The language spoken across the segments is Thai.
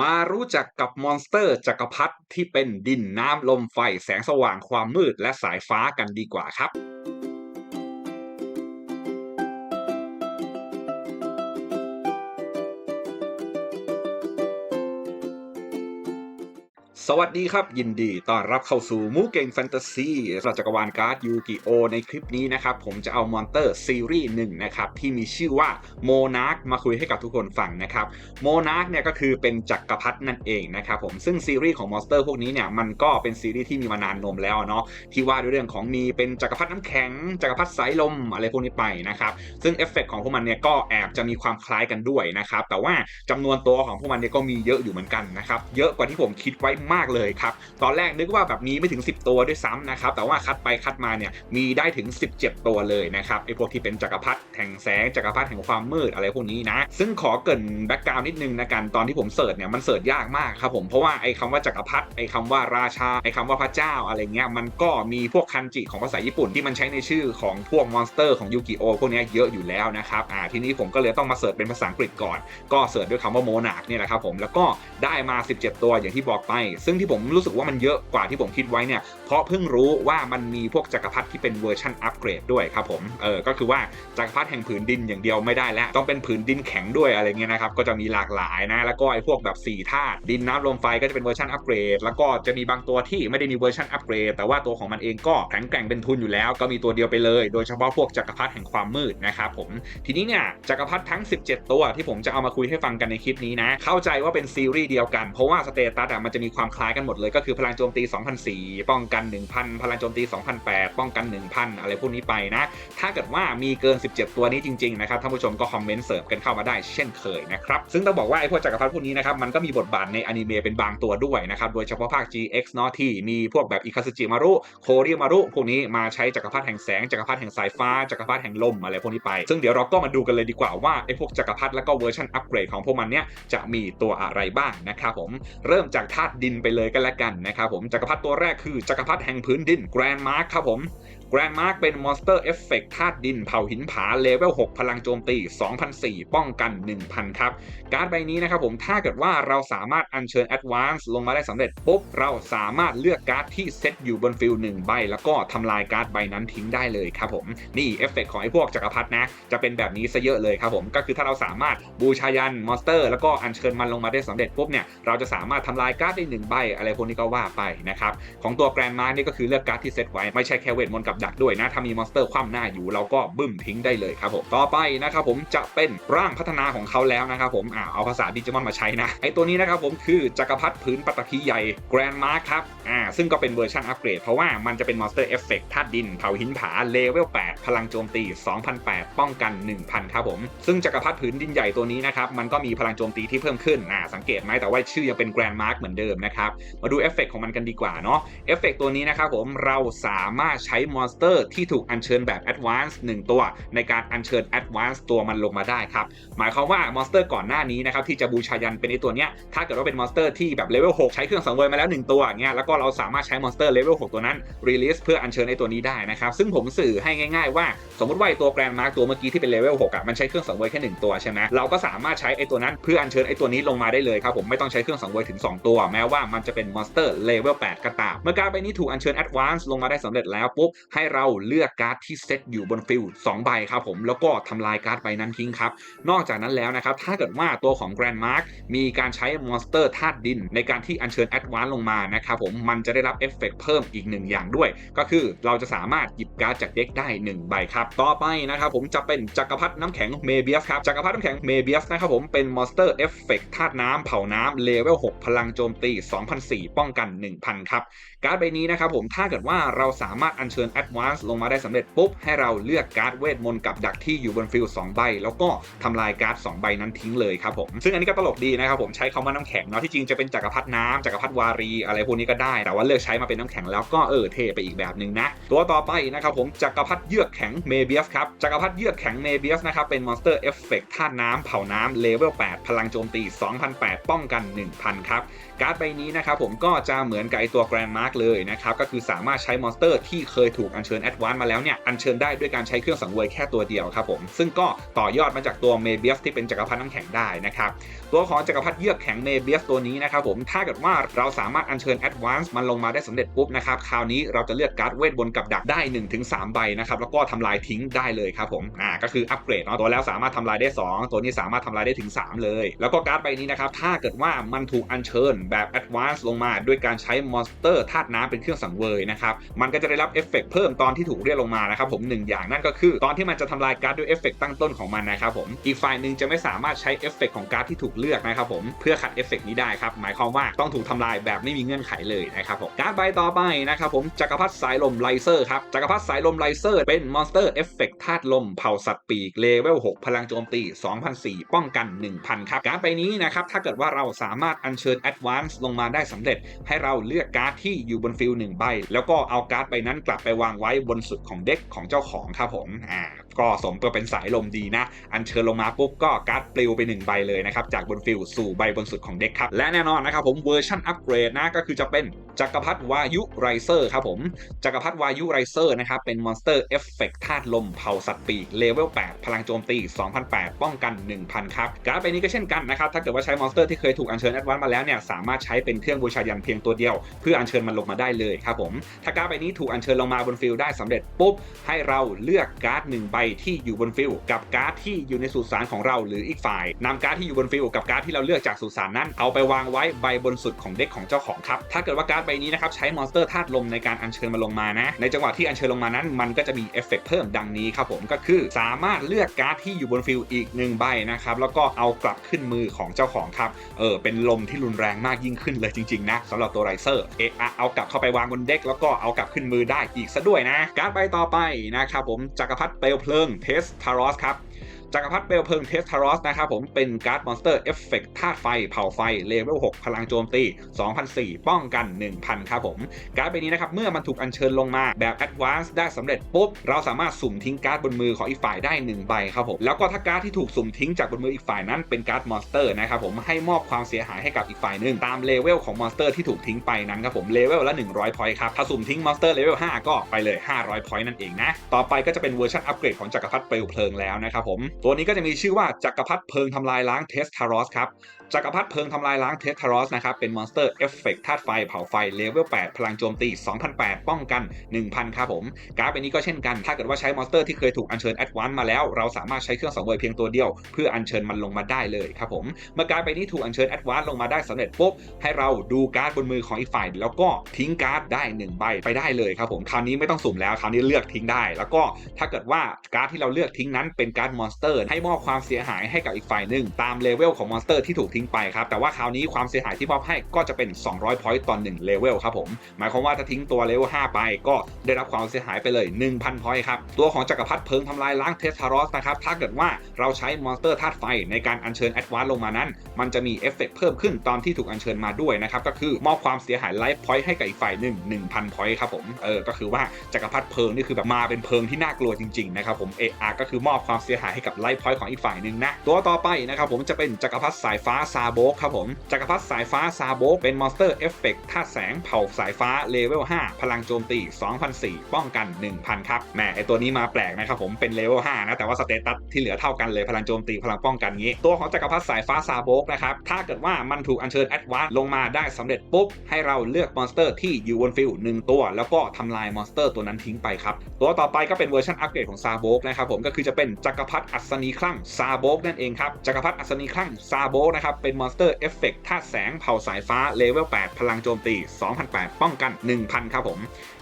มารู้จักกับมอนสเตอร์จักรพรรดิที่เป็นดินน้ำลมไฟแสงสว่างความมืดและสายฟ้ากันดีกว่าครับ สวัสดีครับ ยินดีต้อนรับเข้าสู่มูเก่งแฟนตาซีราจักรวาลการ์ดยูกิโอในคลิปนี้นะครับ ผมจะเอามอนเตอร์ซีรีส์หนึ่งนะครับ ที่มีชื่อว่าโมนาร์กมาคุยให้กับทุกคนฟังนะครับโมนาร์กเนี่ยก็คือเป็นจักรพรรดินั่นเองนะครับผมซึ่งซีรีส์ของมอนสเตอร์พวกนี้เนี่ยมันก็เป็นซีรีส์ที่มีมานานนมแล้วเนาะที่ว่าด้วยเรื่องของมีเป็นจักรพรรดิน้ำแข็ง จักรพรรดิสายลมอะไรพวกนี้ไปนะครับซึ่งเอฟเฟกต์ของพวกมันเนี่ยก็แอบจะมีความคล้ายกันด้วยนะครับแต่ว่าจำนวนตัวของพวกมันเนี่ยก็มีเยอะอยู่เหมือนกันนะครับเยอะกว่าที่ผมคิดไว้มากเลยครับ ตอนแรกนึกว่าแบบมีไม่ถึง 10 ตัวด้วยซ้ำนะครับ แต่ว่าคัดไปคัดมาเนี่ยมีได้ถึง 17 ตัวเลยนะครับไอพวกที่เป็นจักรพรรดิแห่งแสงจักรพรรดิแห่งความมืดอะไรพวกนี้นะ ซึ่งขอเกินแบ็กกราวน์นิดนึงนะกันตอนที่ผมเสิร์ชเนี่ยมันเสิร์ชยากมากครับผมเพราะว่าไอคำว่าจักรพรรดิไอคำว่าราชาไอคำว่าพระเจ้าอะไรเงี้ยมันก็มีพวกคันจิของภาษาญี่ปุ่นที่มันใช้ในชื่อของพวกมอนสเตอร์ของยูกิโอพวกนี้เยอะอยู่แล้วนะครับอ่าทีนี้ผมก็เลยต้องมาเสิร์ชเป็นภาษาอังกฤษก่อน ก็เสิร์ชด้วยคำว่าโมนาร์กเนี่ยแหละครับผมแล้วก็ได้มา 17 ตัวอย่างที่บอกไปซึ่งที่ผมรู้สึกว่ามันเยอะกว่าที่ผมคิดไว้เนี่ยเพราะเพิ่งรู้ว่ามันมีพวกจักรพรรดิที่เป็นเวอร์ชันอัปเกรดด้วยครับผมเออก็คือว่าจักรพรรดิแห่งผืนดินอย่างเดียวไม่ได้แล้ว ต้องเป็นผืนดินแข็งด้วยอะไรเงี้ยนะครับก็จะมีหลากหลายนะแล้วก็ไอ้พวกแบบ4ธาตุดินน้ำลมไฟก็จะเป็นเวอร์ชันอัปเกรดแล้วก็จะมีบางตัวที่ไม่ได้มีเวอร์ชันอัปเกรดแต่ว่าตัวของมันเองก็แข็งแกร่งเป็นทุนอยู่แล้ว ก็มีตัวเดียวไปเลย โดยเฉพาะพวกจักรพรรดิแห่งความมืดนะครับผมทีนี้เนี่ยจักรพรรดิทั้ง 17 ตัวที่ผมจะเอามาคุยให้ฟังกันในคลิปนี้นะเข้าใจว่าเป็นซีรีส์เดียวกันเพราะว่าสเตตัสอะมันจะมีความคล้ายกันหมดเลยก็คือพลังโจมตี2004ป้องกัน 1,000 พลังโจมตี2008 ป้องกัน 1,000 อะไรพวกนี้ไปนะ ถ้าเกิดว่ามีเกิน 17 ตัวนี้จริงๆนะครับท่านผู้ชมก็คอมเมนต์เสริมกันเข้ามาได้เช่นเคยนะครับ ซึ่งต้องบอกว่าไอ้พวกจักรพรรดิพวกนี้นะครับมันก็มีบทบาทในอนิเมะเป็นบางตัวด้วยนะครับโดยเฉพาะภาค GX เนาะที่มีพวกแบบอิคาสึจิมารุโคริมารุพวกนี้มาใช้จักรพรรดิแห่งแสงจักรพรรดิแห่งสายฟ้าจักรพรรดิแห่งลมอะไรพวกนี้ไป ซึ่งเดี๋ยวเราก็มาดูกันเลยดีกว่าว่าไอ้พวกจักรพรรดิแล้วก็เวอร์ชันอัปเกรดของพวกมันเนี่ยจะมีตัวอะไรบ้างนะครับผมเริ่มจากธาตุดินไปเลยกันแล้วกันนะครับผมจักรพรรดิตัวแรกคือจักรพรรดิแห่งพื้นดินแกรนมาร์คครับผม แกรนมาร์คเป็นมอนสเตอร์เอฟเฟกธาตุดินเผาหินผาเลเวล 6 พลังโจมตี 2004 ป้องกัน 1,000 ครับ การ์ดใบนี้นะครับผมถ้าเกิดว่าเราสามารถอัญเชิญ Advance ลงมาได้สำเร็จปุ๊บ เราสามารถเลือกการ์ดที่เซตอยู่บนฟิลหนึ่งใบ แล้วก็ทำลายการ์ดใบนั้นทิ้งได้เลยครับผม นี่เอฟเฟกของไอ้พวกจักรพรรดินะ จะเป็นแบบนี้ซะเยอะเลยครับผมก็คือถ้าเราสามารถบูชายันมอนสเตอร์แล้วก็อัญเชิญมันลงมาได้สำเร็จปุ๊บเนี่ยเราจะสามารถทำลายการ์ดได้หนึ่งใบอะไรพวกนี้ก็ว่าไปนะครับของตัวแกรนมาร์นี่ก็คือเลือกการ์ดที่เซตไว้ไม่ใช่แค่เวทมนต์กับดักด้วยนะ ถ้ามีมอนสเตอร์คว่ำหน้าอยู่เราก็บึ้มทิ้งได้เลยครับผมต่อไปนะครับผมจะเป็นร่างพัฒนาของเขาแล้วนะครับผมอ่าเอาภาษาดิจิมอนมาใช้นะไอตัวนี้นะครับผมคือจักรพรรดิพื้นปัตตภีใหญ่แกรนด์มาร์คครับอ่าซึ่งก็เป็นเวอร์ชันอัปเกรดเพราะว่ามันจะเป็นมอนสเตอร์เอฟเฟกต์ธาตุดินเผาหินผาเลเวล 8 พลังโจมตี 2008 ป้องกัน 1,000 ครับผม ซึ่งจักรพรรดิพื้นดินใหญ่ตัวนี้นะครับมันก็มีพลังโจมตีที่เพิ่มขึ้นอ่าสังเกตไหมแต่ว่าชื่อยังเป็นแกรนมาร์เหมือนเดิมนะครับมาดูเอฟเฟกต์ของมันกันดีกว่าเนาะเอฟเฟกต์ตัวนี้นะครับผมเราสามารถใช้มอนสเตอร์ที่ถูกอัญเชิญแบบ Advance 1ตัว ในการอัญเชิญ Advance ตัวมันลงมาได้ครับหมายความว่ามอนสเตอร์ก่อนหน้านี้นะครับที่จะบูชายันเป็นไอตัวเนี้ยถ้าเกิดว่าเป็นมอนสเตอร์ที่แบบเลเวล6ใช้เครื่องสังเวยมาแล้ว 1 ตัวเงี้ยแล้วก็เราสามารถใช้มอนสเตอร์เลเวล6ตัวนั้นรีลิสเพื่ออัญเชิญไอตัวนี้ได้นะครับซึ่งผมสื่อให้ง่าย ๆ ว่าสมมติว่าไอตัวแกรนมาร์ตัวเมื่อกี้ที่เป็นเลเวล6อะมันใช้เครื่องสังเวยแค่1ตัวใช่ไหมเราก็สามารถใช้ไอตัวนั้นเพื่ออัญเชิญไอตัวนี้ลงมาได้เลยครับผมไม่ต้องใช้เครื่องสังเวยถึง 2 ตัว แม้ว่ามันจะเป็นมอนสเตอร์เลเวล8ก็ตามเมื่อการใบนี้ถูกอัญเชิญ Advance ลงมาได้สำเร็จแล้วปุ๊บให้เราเลือกการ์ดที่เซตอยู่บนฟิล2ใบครับผมแล้วก็ทำลายการ์ดใบนั้นทิ้งครับ นอกจากนั้นแล้วนะครับ ถ้าเกิดว่าตัวของ Grand Mark มีการใช้มอนสเตอร์ธาตุดิน ในการที่อัญเชิญ Advance ลงมานะครับผมมันจะได้รับเอฟเฟกเพิ่มอีกหนึ่งอย่างด้วย ก็คือเราจะสามารถหยิบการ์ดจากเด็กได้ 1 ใบครับ ต่อไปนะครับผมจะเป็นจักรพรรดิน้ำแข็งเมเบียสครับจักรพรรดิน้ำแข็งเมเบียสนะครับผมเป็นมอนสเตอร์เอฟเฟกธาตุน้ำเผาน้ำเลเวล6พลังโจมตี2004ป้องกัน 1,000 ครับการ์ดใบนี้นะครับผมถ้าเกิดว่าเราสามารถอัญเชิญ Advance ลงมาได้สำเร็จปุ๊บ ให้เราเลือกการ์ดเวทมนต์กับดักที่อยู่บนฟิล2ใบ แล้วก็ทำลายการ์ด2ใบนั้นทิ้งเลยครับผมซึ่งอันนี้ก็ตลกดีนะครับผมใช้คำว่าน้ำแข็งเนาะที่จริงจะเป็นจักรพรรดิน้ำจักรพรรดิวารีอะไรพวกนี้ก็ได้ แต่ว่าเลือกใช้มาเป็นน้ำแข็งแล้วก็เออเท่ไปอีกแบบหนึ่งนะตัวต่อไปนะครับผมจักรพรรดิเยือกแข็งเมเบียสครับจักรพรรดิเยือกแข็งเมเบียสนะครับเป็นมอนสเตอร์เอฟเฟกต์ธาตุน้ำเผาน้ำเลเวล8พลังโจมตี 2008 ป้องกัน 1,000 ครับ การ์ดใบนี้นะครับผมก็จะเหมือนกับไอตัวแกรนมาร์กเลยนะครับก็คือสามารถใช้มอนสเตอร์ที่เคยถูกอัญเชิญแอดวานซ์มาแล้วเนี่ยอัญเชิญได้ด้วยการใช้เครื่องสังเวยแค่ตัวเดียวครับผมซึ่งก็ต่อยอดมาจากตัวเมเบียสที่เป็นจักรพรรดิน้ำแข็งได้นะครับตัวของจักรพรรดิเยือกแข็งเมเบียสตัวนี้นะครับผมถ้าเกิดว่าเราสามารถอัญเชิญแอดวานซ์มันลงมาได้สำเร็จปุ๊บนะครับคราวนี้เราจะเลือกการ์ดเวทบนกับดักได้ 1-3 ใบนะครับแล้วก็ทำลายทิ้งได้เลยครับผมอ่าก็คืออัปเกรดเนาะตัวแล้วสามารถทำลายได้ 2 ตัวนี้สามารถทำลายได้ถึง 3 เลย แล้วก็การ์ดใบนี้นะครับถ้าเกิดว่ามันถูกอัญเชิญแบบแอดวานซ์ลงมาด้วยการใช้มอนสเตอร์ธาตุน้ำเป็นเครื่องสังเวยนะครับมันก็จะได้รับเอฟเฟกเพิ่มตอนที่ถูกเรียกลงมานะครับผมหนึ่งอย่างนั่นก็คือ ตอนที่มันจะทำลายการ์ดด้วยเอฟเฟกต์ตั้งต้นของมันนะครับผมอีกฝ่ายหนึ่งจะไม่สามารถใช้เอฟเฟกต์ของการ์ดที่ถูกเลือกนะครับผมเพื่อขัดเอฟเฟกต์นี้ได้ครับหมายความว่าต้องถูกทำลายแบบไม่มีเงื่อนไขเลยนะครับผมการ์ดใบต่อไปนะครับผมจักรพรรดิสายลมไลเซอร์ครับจักรพรรดิสายลมไลเซอร์เป็นมอนสเตอร์เอฟเฟกต์ธาตุลมเผาสัตว์ปีกเลเวล6พลังโจมตี2004 ป้องกัน 1000 ครับ การ์ดใบนี้นะครับถ้าเกิดว่าเราสามารถอัญเชิญแอดวานซ์ลงมาได้สำเร็จ ให้เราเลือกการ์ดที่อยู่บนฟิลหนึ่งใบ แล้วก็เอาการ์ดใบนั้นกลับไปวางไว้บนสุดของเด็กของเจ้าของครับผมอ่าก็สมตัวเป็นสายลมดีนะ อัญเชิญลงมาปุ๊บก็การ์ดปลิวไปหนึ่งใบเลยนะครับจากบนฟิลสู่ใบบนสุดของเด็กครับและแน่นอนนะครับผมเวอร์ชันอัปเกรดนะก็คือจะเป็นจักรพรรดิวายุไรเซอร์ครับผมจักรพรรดิวายุไรเซอร์นะครับเป็นมอนสเตอร์เอฟเฟกต์ธาตุลมเผาสัตว์ปีกเลเวล 8 พลังโจมตี 2008 ป้องกัน 1000 ครับ การ์ดใบนี้ก็เช่นกันนะครับ ถ้าเกิดว่าใช้มอนสเตอร์ที่เคยถูกอัญเชิญแอดวานมาแล้วเนี่ย สามารถใช้เป็นเครื่องบูชายันเพียงตัวเดียว เพื่ออัญเชิญมันลงมาได้เลยครับผม ถ้าการ์ดใบนี้ถูกอัญเชิญลงมาบนฟิลได้สำเร็จปุ๊บ ให้เราเลือกการ์ดหนึ่งใบที่อยู่บนฟิลกับการ์ดที่อยู่ในสุสานของเราหรืออีกฝ่ายนำการ์ดที่อยู่บนฟิลกับการ์ดที่เราเลือกจากสุสานนั้น เอาไปวางไว้ใบบนสุดของเด็กของเจ้าของครับ ถ้าเกิดว่าการ์ดใบนี้นะครับใช้มอนสเตอร์ธาตุลมในการอัญเชิญมาลงมานะ ในจังหวะที่อัญเชิญลงมานั้น มันก็จะมีเอฟเฟกต์เพิ่มดังนี้ครับผมก็คือสามารถเลือกการ์ดที่อยู่บนฟิลอีกหนึ่งใบนะครับแล้วก็เอากลับขึ้นมือของเจ้าของครับเออเป็นลมที่รุนแรงมากยิ่งขึ้นเลยจริงๆนะสำหรับตัวไรเซอร์เอะเอากลับเข้าไปวางบนเด็กแล้วก็เอากลับขึ้นมือได้อีกซะด้วยนะ การไปต่อไปนะครับผมจักรพรรดิเปลวเพลิงเทสทารอสครับ จักรพรรดิเปลวเพลิงเทสทารอสนะครับผมเป็นการ์ดมอนสเตอร์เอฟเฟกต์ธาตุไฟ เผาไฟเลเวล 6 พลังโจมตี 2004 ป้องกัน 1000 ครับผม การ์ดใบนี้นะครับ เมื่อมันถูกอัญเชิญลงมาแบบแอดวานซ์ได้สำเร็จปุ๊บ เราสามารถสุ่มทิ้งการ์ดบนมือของอีกฝ่ายได้ 1 ใบครับผม แล้วก็ถ้าการ์ดที่ถูกสุ่มทิ้งจากบนมืออีกฝ่ายนั้นเป็นการ์ดมอนสเตอร์นะครับผมให้มอบความเสียหายให้กับอีกฝ่ายหนึ่งตามเลเวลของมอนสเตอร์ที่ถูกทิ้งไปนั้นครับผมเลเวลละ 100พอยต์ครับถ้าสุ่มทิ้งมอนสเตอร์เลเวล5ก็ไปเลย 500พอยต์นั่นเองนะต่อไปก็จะเป็นเวอร์ชันอัปเกรดของจักรพรรดิเปลวเพลิงแล้วนะครับผมตัวนี้ก็จะมีชื่อว่าจักรพรรดิเพลิงทำลายล้างเทสทารอสครับจักรพรรดิเพลิงทำลายล้างเทสทารอสนะครับเป็นมอนสเตอร์เอฟเฟกต์ธาตุไฟเผาไฟเลเวล8พลังโจมตี 2008 ป้องกัน 1000 ครับผมการ์ดใบนี้ก็เช่นกัน ถ้าเกิดว่าใช้มอนสเตอร์ที่เคยถูกอัญเชิญแอดวานซ์มาแล้ว เราสามารถใช้เครื่องสังเวยเพียงตัวเดียว เพื่ออัญเชิญมันลงมาได้เลยครับผมเมื่อการ์ดใบนี้ถูกอัญเชิญแอดวานซ์ลงมาได้สำเร็จปุ๊บให้เราดูการ์ดบนมือของอีกฝ่าย แล้วก็ทิ้งการ์ดได้1ใบไปได้เลยครับผมคราวนี้ไม่ต้องสุ่มแล้วคราวนี้เลือกทิ้งได้ แล้วก็ถ้าเกิดว่าการ์ดที่เราเลือกทิ้งนั้นเป็นการ์ดมอนสเตอร์ให้มอบความเสียหายให้กับอีกฝ่ายหนึ่งตามเลเวลของมอนสเตอร์ที่ถูกทิ้งไปครับแต่ว่าคราวนี้ความเสียหายที่มอบให้ก็จะเป็น 200พอยต์ต่อ1เลเวลครับผมหมายความว่าถ้าทิ้งตัวเลเวล5ไปก็ได้รับความเสียหายไปเลย 1,000พอยต์ครับตัวของจักรพรรดิเพิงทำลายล้างเทสทารอสนะครับถ้าเกิดว่าเราใช้มอนสเตอร์ธาตุไฟในการอัญเชิญแอดวานซ์ลงมานั้น มันจะมีเอฟเฟกต์เพิ่มขึ้นตอนที่ถูกอัญเชิญมาด้วยนะครับก็คือมอบความเสียหายไลฟ์พอยต์ให้กับอีกฝ่ายหนึ่ง1,000พอยต์ครับผมเออก็คือว่าจักรพรรดิเพิงนี่คือแบบมาเป็นเพิงที่น่ากลัวจริงๆนะครับผมเออาก็คือมอบความเสียหายให้กับไลฟ์พอยต์ของอีกฝ่ายหนึ่งนะ ตัวต่อไปนะครับผมจะเป็นจักรพรรดิสายฟ้าซาโบกครับผม จักรพรรดิสายฟ้าซาโบกเป็นมอนสเตอร์เอฟเฟกต์ธาตุแสงเผาสายฟ้าเลเวล 5 พลังโจมตี 2004 ป้องกัน 1000 ครับ แหมไอตัวนี้มาแปลกนะครับผมเป็นเลเวล 5 นะ แต่ว่าสเตตัสที่เหลือเท่ากันเลยพลังโจมตีพลังป้องกันงี้ ตัวของจักรพรรดิสายฟ้าซาโบกนะครับ ถ้าเกิดว่ามันถูกอัญเชิญแอดวานซ์ลงมาได้สำเร็จปุ๊บ ให้เราเลือกมอนสเตอร์ที่อยู่บนฟิลหนึ่งตัว แล้วก็ทำลายมอนสเตอร์ตัวนั้นทิ้งไปครับ ตัวต่อไปก็เป็นเวอร์ชันอัปเกรดของซาโบกนะครับผมก็คือจะเป็นจักรพรรดิอัศนีคลั่งซาโบกนั่นเองครับจักรพรรดิอัศนีคลั่งซาโบกนะครับเป็นมอนสเตอร์เอฟเฟกต์ธาตุแสงเผาสายฟ้าเลเวล 8 พลังโจมตี 2008 ป้องกัน 1000 ครับผม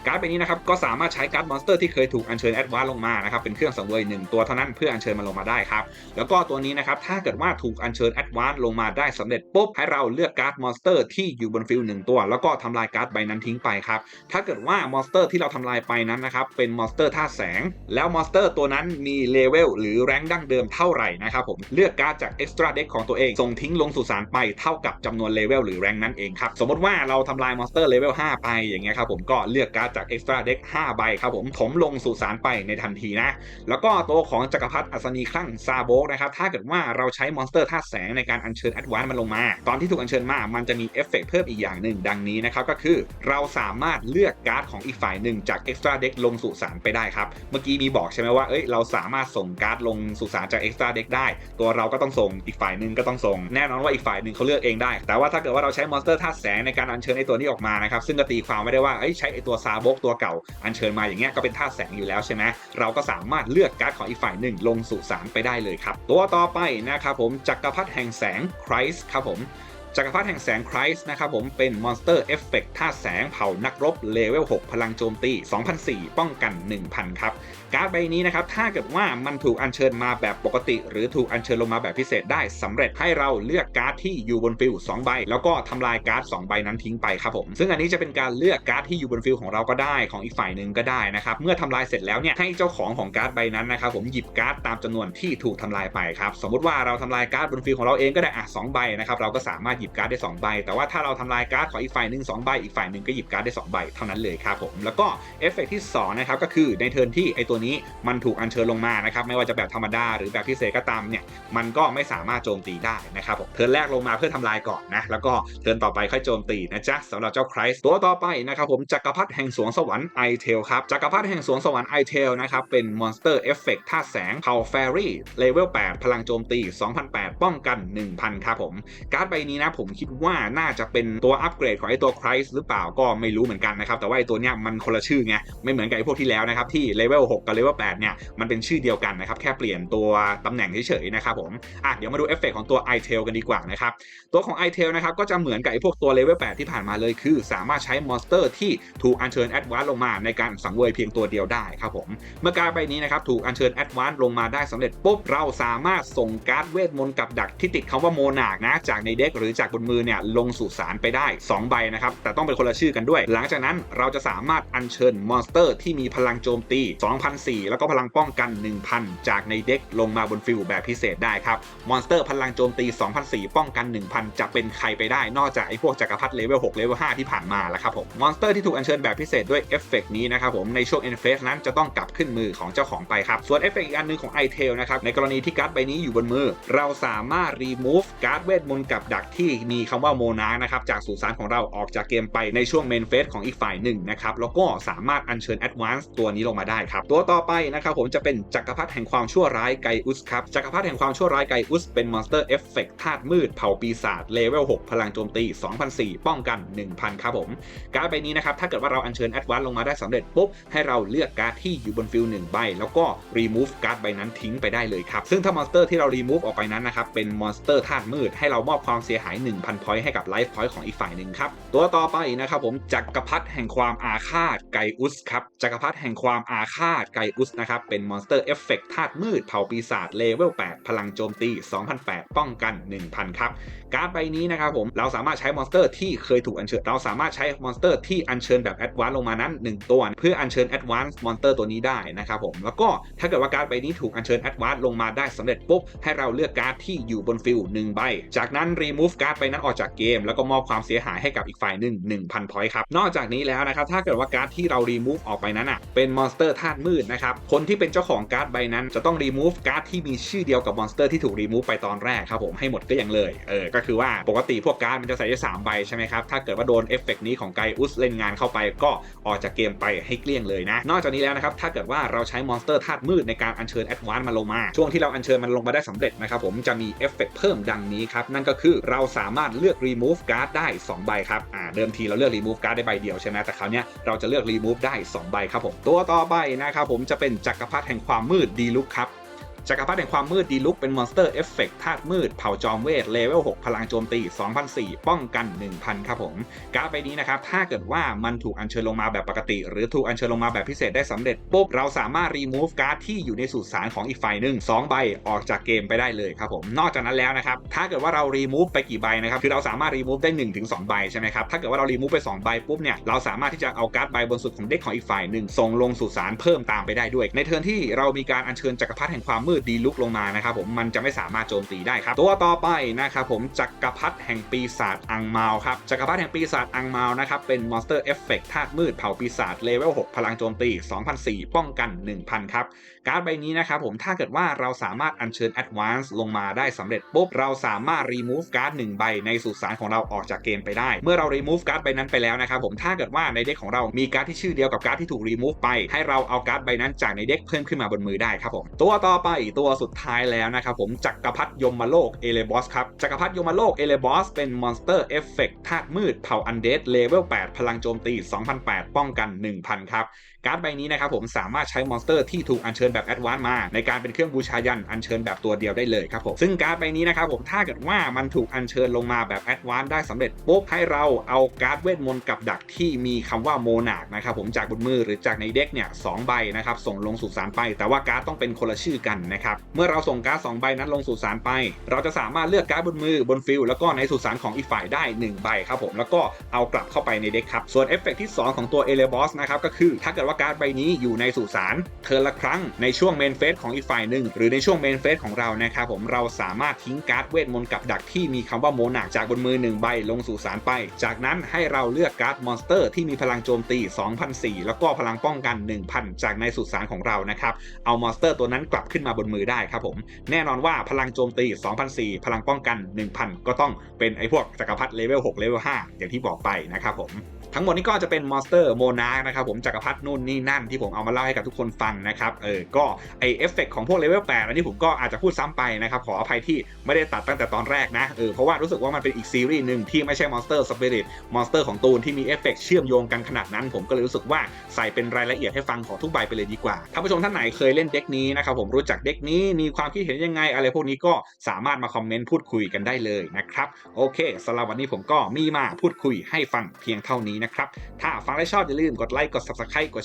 การ์ดใบนี้นะครับก็สามารถใช้การ์ดมอนสเตอร์ที่เคยถูกอัญเชิญแอดวานลงมานะครับเป็นเครื่องสังเวยหนึ่งตัวเท่านั้นเพื่ออัญเชิญมันลงมาได้ครับแล้วก็ตัวนี้นะครับถ้าเกิดว่าถูกอัญเชิญแอดวานลงมาได้สำเร็จปุ๊บให้เราเลือกการ์ดมอนสเตอร์ที่อยู่บนฟิลหนึ่งตัว แล้วก็ทำลายการ์ดใบนั้นทิ้งไปครับถ้าเกิดว่ามอนสเตอร์ที่เราทำลายไปนั้นนะครับเป็นมอนสเตอร์ธาตุแสง แล้วมอนสเตอร์ตัวนั้นมีเลเวลหรือแรงดั้งเดิมเท่าไหร่นะครับผมเลือกการ์ดจาก extra deck ของตัวเองส่งทิ้งลงสุสานไปเท่ากับจำนวนเลเวลหรือแรงนั่นเองครับสมมติว่าเราทำลายมอนสเตอร์เลเวล5ไปอย่างเงี้ยครับผมก็เลือกการ์ดจาก extra deck 5ใบครับผมถมลงสุสานไปในทันทีนะ แล้วก็ตัวของจักรพรรดิอัศนีคลั่งซาโบกนะครับถ้าเกิดว่าเราใช้มอนสเตอร์ธาตุแสงในการอัญเชิญแอดวานซ์มันลงมา ตอนที่ถูกอัญเชิญมา มันจะมีเอฟเฟกเพิ่มอีกอย่างหนึ่งดังนี้นะครับก็คือเราสามารถเลือกการ์ดของอีกฝ่ายหนึ่งจาก extra deck ลงสุสานไปได้ครับเมื่อกี้มีบอกใช่ไหมว่าเอ้ยเราสามารถส่งการ์ดลงสุสานจาก extra deck ได้ ตัวเราก็ต้องส่งอีกฝ่ายหนึ่งก็ต้องส่ง แน่นอนว่าอีกฝ่ายหนึ่งเขาเลือกเองได้ แต่ว่าถ้าเกิดว่าเราใช้มอนสเตอร์ธาตุแสงในการอัญเชิญไอตัวนี้ออกมานะครับซึ่งก็ตีความไม่ได้ว่าใช้ไอตัวซาโบกตัวเก่าอัญเชิญมาอย่างเงี้ยก็เป็นธาตุแสงอยู่แล้วใช่ไหมเราก็สามารถเลือกการ์ดของอีกฝ่ายหนึ่งลงสุสานไปได้เลยครับตัวต่อไปนะครับผมจักรพรรดิแห่งแสงไครส์ครับผมจักรพรรดิแห่งแสงไครส์นะครับผมเป็นมอนสเตอร์เอฟเฟกต์ธาตุแสงเผานักรบเลเวล 6 พลังโจมตี 2004 ป้องกัน 1,000 ครับ การ์ดใบนี้นะครับถ้าเกิดว่ามันถูกอัญเชิญมาแบบปกติ หรือถูกอัญเชิญลงมาแบบพิเศษได้สำเร็จให้เราเลือกการ์ดที่อยู่บนฟิล2ใบ แล้วก็ทำลายการ์ด2ใบนั้นทิ้งไปครับผมซึ่งอันนี้จะเป็นการเลือกการ์ดที่อยู่บนฟิลของเราก็ได้ของอีกฝ่ายหนึ่งก็ได้นะครับเมื่อทำลายเสร็จแล้วเนี่ยให้เจ้าของของการ์ดใบนั้นนะครับผมหยิบการ์ดตามจำนวนที่ถูกทำลายไปครับสมมติว่าเราทำลายการ์ดบนฟิลของเราเองก็ได้อะสองใบนะครับเราก็สามารถหยิบการ์ดได้สองใบแต่ว่าถ้าเราทำลายการ์ดของอีกฝ่ายหนึ่งสองใบอีกฝ่ายหนึ่งก็หยิบการ์ดได้สองใบเท่านั้นเลยครับผมแล้วก็เอฟเฟกที่สองนะครับก็คือในเทิร์นที่ไอตัวนี้มันถูกอัญเชิญลงมานะครับไม่ว่าจะแบบธรรมดาหรือแบบพิเศษก็ตามเนี่ยมันก็ไม่สามารถโจมตีได้นะครับผมเทิร์นแรกลงมาเพื่อทำลายก่อนนะแล้วก็เทิร์นต่อไปค่อยโจมตีนะจ๊ะสำหรับเจ้าไครส์ตัวต่อไปนะครับผมจักรพรรดิแห่งสวงสวรรค์ไอเทลครับจักรพรรดิแห่งสวงสวรรค์ไอเทลนะครับเป็นมอนสเตอร์เอฟเฟกต์ธาตุแสงเผ่าแฟรี่เลเวล8พลังโจมตี 2008 ป้องกัน 1,000 ครับผม การ์ดใบนี้นะผมคิดว่าน่าจะเป็นตัวอัปเกรดของไอตัวไครส์หรือเปล่าก็ไม่รู้เหมือนกันนะครับแต่ว่าไอตัวเนี้ยมันคนละชื่อไงไม่เหมือนกับไอพวกที่แล้วนะครับที่เลเวล6กับเลเวล8เนี่ยมันเป็นชื่อเดียวกันนะครับแค่เปลี่ยนตัวตำแหน่งเฉยๆนะครับผมอะเดี๋ยวมาดูเอฟเฟกของตัว i t a i l กันดีกว่านะครับตัวของ i t a i l นะครับก็จะเหมือนกับไอพวกตัวเลเวล8ที่ผ่านมาเลยคือ สามารถใช้มอนสเตอร์ที่ถูกอัญเชิญแอดวานซ์ลงมาในการสังเวยเพียงตัวเดียวได้ครับผมเมื่อการใบนี้นะครับถูกอัญเชิญแอดวานซ์ลงมาได้สำเร็จปุ๊บเราสามารถส่งการ์ดเวทมนต์กับดักที่ติดคำว่าโมนาคนะจากในเด็กหรือจากบนมือเนี่ยลงสู่สารไปได้ 2 ใบนะครับแต่ต้องเป็นคนละชื่อกันด้วย หลังจากนั้นเราจะสามารถอัญเชิญมอนสเตอร์ที่มีพลังโจมตี4 แล้วก็พลังป้องกัน 1,000 จากในเด็กลงมาบนฟิลแบบพิเศษได้ครับ มอนสเตอร์พลังโจมตี 2,004 ป้องกัน 1,000 จะเป็นใครไปได้นอกจากไอ้พวกจักรพรรดิเลเวล6เลเวล5ที่ผ่านมาแล้วครับผม มอนสเตอร์ที่ถูกอัญเชิญแบบพิเศษด้วยเอฟเฟกนี้นะครับผม ในช่วงเอนเฟสนั้นจะต้องกลับขึ้นมือของเจ้าของไปครับ ส่วนเอฟเฟกอีกอันหนึงของไอเทลนะครับ ในกรณีที่การ์ดใบนี้อยู่บนมือ เราสามารถรีมูฟการ์ดเวทมนต์กับดักที่มีคำว่าโมนานะครับจากสุสานของเราออกจากเกมไปในช่วงเมนเฟสของอีกฝ่ายหนึ่งนะครับแล้วก็สามารถอัญเชิญแอดวานซ์ตัวนี้ลงมาได้ครับตัวต่อไปนะครับผมจะเป็นจักรพรรดิแห่งความชั่วร้ายไกอุสครับจักรพรรดิแห่งความชั่วร้ายไกอุสเป็นมอนสเตอร์เอฟเฟกต์ธาตุมืดเผ่าปีศาจเลเวล6พลังโจมตี 2004 ป้องกัน 1,000 ครับผม การ์ดใบนี้นะครับถ้าเกิดว่าเราอัญเชิญแอดวานซ์ลงมาได้สำเร็จปุ๊บให้เราเลือกการ์ดที่อยู่บนฟิลหนึ่งใบ แล้วก็รีมูฟการ์ดใบนั้นทิ้งไปได้เลยครับซึ่งถ้ามอนสเตอร์ที่เรารีมูฟออกไปนั้นนะครับเป็นมอนสเตอร์ธาตุมืดให้เรามอบความเสียหาย 1,000พอยต์ให้กับไลฟ์พอยต์ของอีกฝ่ายหนึ่งครับตัวต่อไปนะครับผมจักรพรรดิแห่งความอาฆาตไกอุสครับจักรพรรดิแห่งความอาฆาตไกอุสนะครับ เป็นมอนสเตอร์เอฟเฟกธาตุมืดเผ่าปีศาจเลเวล 8 พลังโจมตี 2008 ป้องกัน 1,000 ครับ การ์ดใบนี้นะครับผม เราสามารถใช้มอนสเตอร์ที่เคยถูกอัญเชิญ เราสามารถใช้มอนสเตอร์ที่อัญเชิญแบบแอดวานซ์ลงมานั้น 1 ตัว เพื่ออัญเชิญแอดวานซ์มอนสเตอร์ตัวนี้ได้นะครับผม แล้วก็ถ้าเกิดว่าการ์ดใบนี้ถูกอัญเชิญแอดวานซ์ลงมาได้สำเร็จปุ๊บ ให้เราเลือกการ์ดที่อยู่บนฟิล1ใบ จากนั้นรีมูฟการ์ดใบนั้นออกจากเกม แล้วก็มอบความเสียหายให้กับอีกฝ่ายหนึ่ง1,000พอยต์ครับ นอกจากนี้แล้วนะครับ ถ้าเกิดว่าการ์ดที่เรารีมูฟออกไปนั้นอะเป็นมอนสเตอร์ธาตุมืดนะครับ คนที่เป็นเจ้าของการ์ดใบนั้น จะต้องรีมูฟการ์ดที่มีชื่อเดียวกับมอนสเตอร์ที่ถูกรีมูฟไปตอนแรกครับผมให้หมดก็ยังเลยเออก็คือว่าปกติพวกการ์ดมันจะใส่ได้สามใบใช่ไหมครับถ้าเกิดว่าโดนเอฟเฟกนี้ของไกอุสเล่นงานเข้าไปก็ออกจากเกมไปให้เกลี้ยงเลยนะ นอกจากนี้แล้วนะครับถ้าเกิดว่าเราใช้มอนสเตอร์ธาตุมืดในการอัญเชิญแอดวานซ์มาลงมา ช่วงที่เราอัญเชิญมันลงมาได้สำเร็จนะครับผมจะมีเอฟเฟกเพิ่มดังนี้ครับนั่นก็คือเราสามารถเลือกรีมูฟการ์ดได้ 2 ใบครับอ่าเดิมทีเราเลือกรีมูฟการ์ดได้ใบเดียวใช่ไหมแต่คราวนี้เราจะเลือกรีมูฟได้ 2 ใบครับผมตัวต่อไปนะครับผมจะเป็นจักรพรรดิแห่งความมืดดีลุกครับ จักรพรรดิแห่งความมืดดีลุกเป็นมอนสเตอร์เอฟเฟกธาตุมืด เผ่าจอมเวท เลเวล 6 พลังโจมตี 2004 ป้องกัน 1,000 ครับผม การ์ดใบนี้นะครับ ถ้าเกิดว่ามันถูกอัญเชิญลงมาแบบปกติ หรือถูกอัญเชิญลงมาแบบพิเศษได้สำเร็จปุ๊บ เราสามารถรีมูฟการ์ดที่อยู่ในสุสานของอีกฝ่ายหนึ่ง2ใบออกจากเกมไปได้เลยครับผม นอกจากนั้นแล้วนะครับ ถ้าเกิดว่าเรารีมูฟไปกี่ใบนะครับ คือเราสามารถรีมูฟได้1-2ใบใช่ไหมครับ ถ้าเกิดว่าเรารีมูฟไป2ใบปุ๊บเนี่ย เราสามารถที่จะเอาการ์ดใบบนสุดของเด็กของอีกฝ่ายหนึ่งส่งลงสุสานเพิ่มตามไปได้ด้วย ในเทิร์นที่เรามีการอัญเชิญจักรพรรดิแห่งความมืมืดดีลุกลงมานะครับผมมันจะไม่สามารถโจมตีได้ครับ ตัวต่อไปนะครับผมจักรพรรดิแห่งปีศาจอังมาวครับจักรพรรดิแห่งปีศาจอังมาวนะครับเป็นมอนสเตอร์เอฟเฟกต์ธาตุมืดเผ่าปีศาจเลเวล6พลังโจมตี2004 ป้องกัน 1000 ครับ การ์ดใบนี้นะครับผมถ้าเกิดว่าเราสามารถอัญเชิญ Advance ลงมาได้สำเร็จปุ๊บเราสามารถ remove การ์ดหนึ่งใบในสุสานของเราออกจากเกมไปได้ เมื่อเรา remove การ์ดใบนั้นไปแล้วนะครับผมถ้าเกิดว่าในเด็กของเรามีการ์ดที่ชื่อเดียวกับการ์ดที่ถูก remove ไปให้เราเอาการ์ดใบนั้นจากในเด็กเพิ่มขึ้นมาบนมือได้ครับผมตัวต่อไปตัวสุดท้ายแล้วนะครับผมจักรพรรดิยมโลกเอเลบอสครับจักรพรรดิยมโลกเอเลบอสเป็นมอนสเตอร์เอฟเฟกต์ธาตุมืดเผ่าอันเดดเลเวล8พลังโจมตี 2008 ป้องกัน 1000 ครับ การ์ดใบนี้นะครับผมสามารถใช้มอนสเตอร์ที่ถูกอัญเชิญแบบแอดวานซ์มา ในการเป็นเครื่องบูชายันอัญเชิญแบบตัวเดียวได้เลยครับผมซึ่งการ์ดใบนี้นะครับผมถ้าเกิดว่ามันถูกอัญเชิญลงมาแบบแอดวานซ์ได้สำเร็จปุ๊บให้เราเอาการ์ดเวทมนต์กับดักที่มีคำว่าโมนาคนะครับผมจากบนมือหรือจากในเด็กเนี่ยสองใบนะครับส่งลงสู่สารไป แต่ว่าการ์ดต้องเป็นคนละชื่อกันนะครับเมื่อเราส่งการ์ดสองใบนั้นลงสู่สารไป เราจะสามารถเลือกการ์ดบนมือบนฟิลแล้วก็ในสู่สารของอีกฝ่ายได้หนึ่งใบครับผมแล้วก็เอากลับเข้าไปในเด็กครับส่วนเอฟเฟกต์ที่สองของตัวเอเลบอสนะครับก็คือถ้าเกิดว่าการ์ดใบนี้อยู่ในสุสานเทินละครั้งในช่วงเมนเฟสของอีกฝ่ายหนึ่ง หรือในช่วงเมนเฟสของเรานะครับผมเราสามารถทิ้งการ์ดเวทมนต์กับดักที่มีคำว่าโมนาคจากบนมือ 1 ใบลงสู่สารไป จากนั้นให้เราเลือกการ์ดมอนสเตอร์ที่มีพลังโจมตี 2,004 แล้วก็พลังป้องกัน 1,000 จากในสุสานของเรานะครับเอามอนสเตอร์ตัวนั้นกลับขึ้นมาบนมือได้ครับผมแน่นอนว่าพลังโจมตี 2,004 พลังป้องกัน 1,000 ก็ต้องเป็นไอ้พวกจักรพรรดิเลเวล6เลเวล5อย่างที่บอกไปนะครับผมทั้งหมดนี้ก็จะเป็นมอนสเตอร์โมนาร์นะครับผมจักรพรรดินู่นนี่นั่นที่ผมเอามาเล่าให้กับทุกคนฟังนะครับเออก็ไอเอฟเฟกของพวกเลเวล8อันนี้ผมก็อาจจะพูดซ้ำไปนะครับขออภัยที่ไม่ได้ตัดตั้งแต่ตอนแรกนะเออเพราะว่ารู้สึกว่ามันเป็นอีกซีรีส์หนึ่งที่ไม่ใช่มอนสเตอร์สปิริตมอนสเตอร์ของตูนที่มีเอฟเฟกเชื่อมโยงกันขนาดนั้น ผมก็เลยรู้สึกว่าใส่เป็นรายละเอียดให้ฟังของทุกใบไปเลยดีกว่าท่านผู้ชมท่านไหนเคยเล่นเด็กนี้นะครับผมรู้จักเด็กนี้มีความคิดเห็นยังไง อะไรพวกนี้ก็สามารถมาคอมเมนต์พูดคุยกันได้เลยนะครับโอเคสำหรับวันนี้ผมก็มีมาพูดคุยให้ฟังเพียงเท่านี้นะครับถ้าฟังและชอบอย่าลืมกดไลค์กด subscribe กด